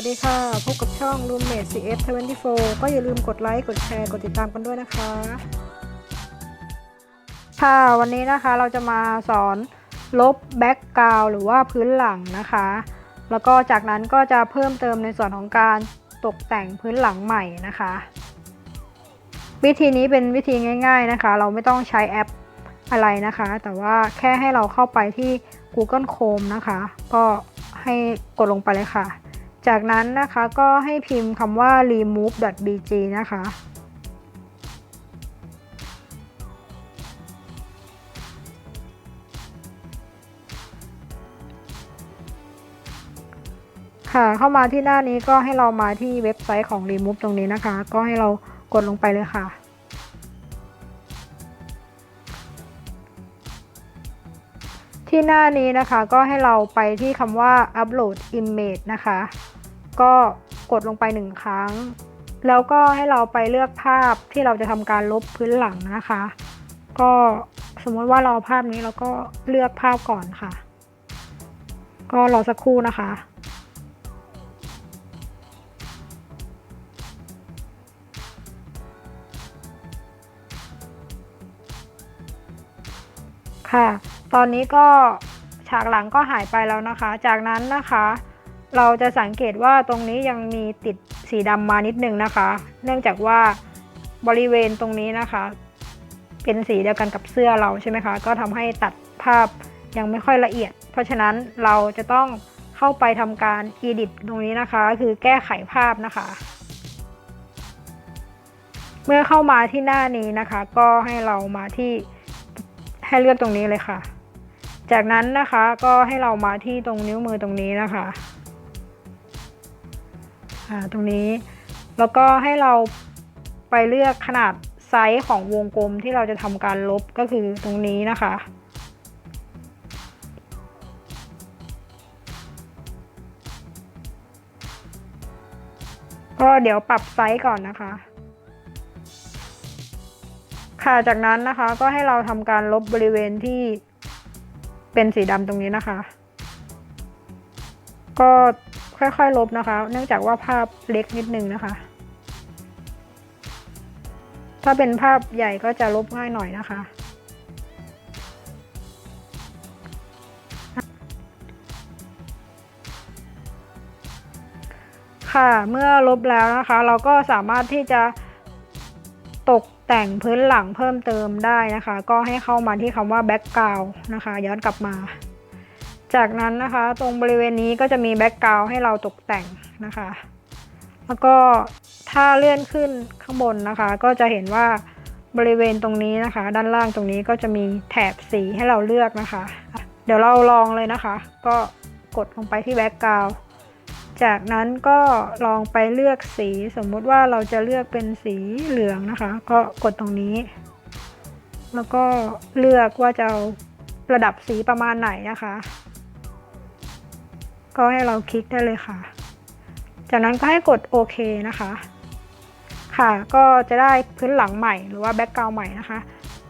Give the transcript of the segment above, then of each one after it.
วัสดีค่ะ พบกับช่อง Roommate CF24 ก็อย่าลืมกดไลค์ กดแชร์ กดติดตามกันด้วยนะคะ ค่ะ วันนี้นะคะเราจะมาสอนลบแบ็กกราวหรือว่าพื้นหลังนะคะ แล้วก็จากนั้นก็จะเพิ่มเติมในส่วนของการตกแต่งพื้นหลังใหม่นะคะ วิธีนี้เป็นวิธีง่าย ๆนะคะ เราไม่ต้องใช้แอปอะไรนะคะ แต่ว่าแค่ให้เราเข้าไปที่ Google Chrome นะคะ ก็ให้กดลงไปเลยค่ะ จากนั้นนะคะก็ให้พิมพ์คำว่า remove.bg นะคะ ค่ะเข้ามาที่หน้านี้ก็ให้เรามาที่เว็บไซต์ของ remove ตรงนี้นะคะ ก็ให้เรากดลงไปเลยค่ะที่หน้านี้นะคะก็ให้เราไปที่คำว่า upload image นะคะ ก็กดลงไปหนึ่งครั้ง แล้วก็ให้เราไปเลือกภาพที่เราจะทำการลบพื้นหลังนะคะ ก็สมมติว่าเราเอาภาพนี้เราก็เลือกภาพก่อนค่ะ ก็รอสักครู่นะคะค่ะ ตอนนี้ก็ฉากหลังก็หายไปแล้วนะคะ จากนั้นนะคะ เราจะสังเกตว่าตรงนี้ยังมีติดสีดำมานิดนึงนะคะ เนื่องจากว่าบริเวณตรงนี้นะคะ เป็นสีเดียวกันกับเสื้อเราใช่ไหมคะ ก็ทำให้ตัดภาพยังไม่ค่อยละเอียด เพราะฉะนั้นเราจะต้องเข้าไปทำการ edit ตรงนี้นะคะ คือแก้ไขภาพนะคะ เมื่อเข้ามาที่หน้านี้นะคะ ก็ให้เรามาที่ให้เลือกตรงนี้เลยค่ะ จากนั้นนะคะก็ให้เรามาที่ตรงนิ้วมือตรงนี้นะคะ ตรงนี้ แล้วก็ให้เราไปเลือกขนาดไซส์ของวงกลมที่เราจะทำการลบก็คือตรงนี้นะคะ ก็เดี๋ยวปรับไซส์ก่อนนะคะ ค่ะจากนั้นนะคะก็ให้เราทำการลบบริเวณที่เป็นสีดำตรงนี้นะคะ ก็ ค่อยๆลบนะคะ เนื่องจากว่าภาพเล็กนิดนึงนะคะ ถ้าเป็นภาพใหญ่ก็จะลบง่ายหน่อยนะคะ ค่ะเมื่อลบแล้วนะคะ เราก็สามารถที่จะตกแต่งพื้นหลังเพิ่มเติมได้นะคะ ก็ให้เข้ามาที่คำว่า background นะคะ ย้อนกลับมา จากนั้นนะคะตรงบริเวณนี้ก็จะมี background ให้เราตกแต่งนะคะ แล้วก็ถ้าเลื่อนขึ้นข้างบนนะคะ ก็จะเห็นว่าบริเวณตรงนี้นะคะ ด้านล่างตรงนี้ก็จะมีแถบสีให้เราเลือกนะคะ เดี๋ยวเราลองเลยนะคะ ก็กดลงไปที่ background จากนั้นก็ลองไปเลือกสีสมมุติว่าเราจะเลือกเป็นสีเหลืองนะคะ ก็กดตรงนี้ แล้วก็เลือกว่าจะระดับสีประมาณไหนนะคะ ก็ให้เราคลิกได้เลยค่ะ จากนั้นก็ให้กดโอเคนะคะ ค่ะก็จะได้พื้นหลังใหม่หรือว่าแบ็กกราวด์ใหม่นะคะ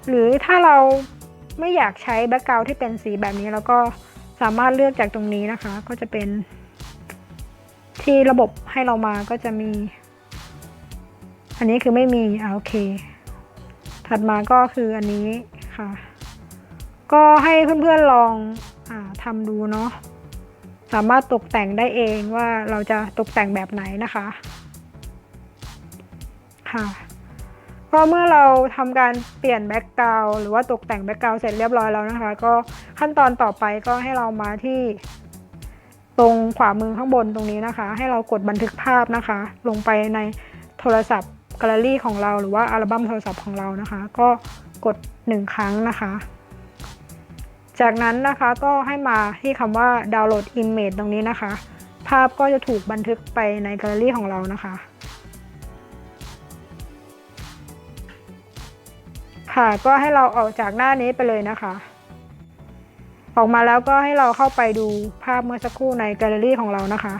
หรือถ้าเราไม่อยากใช้แบ็กกราวด์ที่เป็นสีแบบนี้แล้วก็สามารถเลือกจากตรงนี้นะคะ ก็จะเป็นที่ระบบให้เรามาก็จะมี อันนี้คือไม่มีอ่าโอเค ถัดมาก็คืออันนี้ค่ะ ก็ให้เพื่อนๆลองอาทำดูเนาะ สามารถตกแต่งได้เองว่าเราจะตกแต่งแบบไหนนะคะค่ะก็เมื่อเราทำการเปลี่ยนแบ็กกราวหรือว่าตกแต่งแบ็กกราวเสร็จเรียบร้อยแล้วนะคะ ก็ขั้นตอนต่อไปก็ให้เรามาที่ตรงขวามือข้างบนตรงนี้นะคะ ให้เรากดบันทึกภาพนะคะ ลงไปในโทรศัพท์แกลเลอรี่ของเราหรือว่าอัลบั้มโทรศัพท์ของเรานะคะ ก็กด 1 ครั้งนะคะ จากนั้นนะคะก็ให้มาที่คำว่าดาวน์โหลด Image ตรงนี้นะคะ ภาพก็จะถูกบันทึกไปในแกลเลอรี่ของเรานะคะ ค่ะก็ให้เราออกจากหน้านี้ไปเลยนะคะ ออกมาแล้วก็ให้เราเข้าไปดูภาพเมื่อสักครู่ในแกลเลอรี่ของเรานะคะ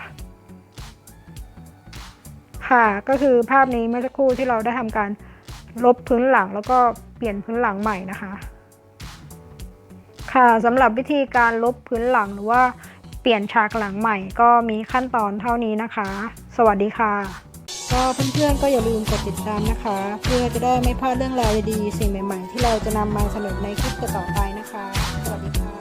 ค่ะก็คือภาพนี้เมื่อสักครู่ที่เราได้ทำการลบพื้นหลังแล้วก็เปลี่ยนพื้นหลังใหม่นะคะ ค่ะสำหรับวิธีการลบพื้นหลังหรือว่าเปลี่ยนฉากหลังใหม่ก็มีขั้นตอนเท่านี้นะคะ สวัสดีค่ะ ก็เพื่อนๆก็อย่าลืมกดติดตามนะคะ เพื่อจะได้ไม่พลาดเรื่องราวดีๆสิ่งใหม่ๆ ที่เราจะนำมาเสนอในคลิปต่อๆไปนะคะ สวัสดีค่ะ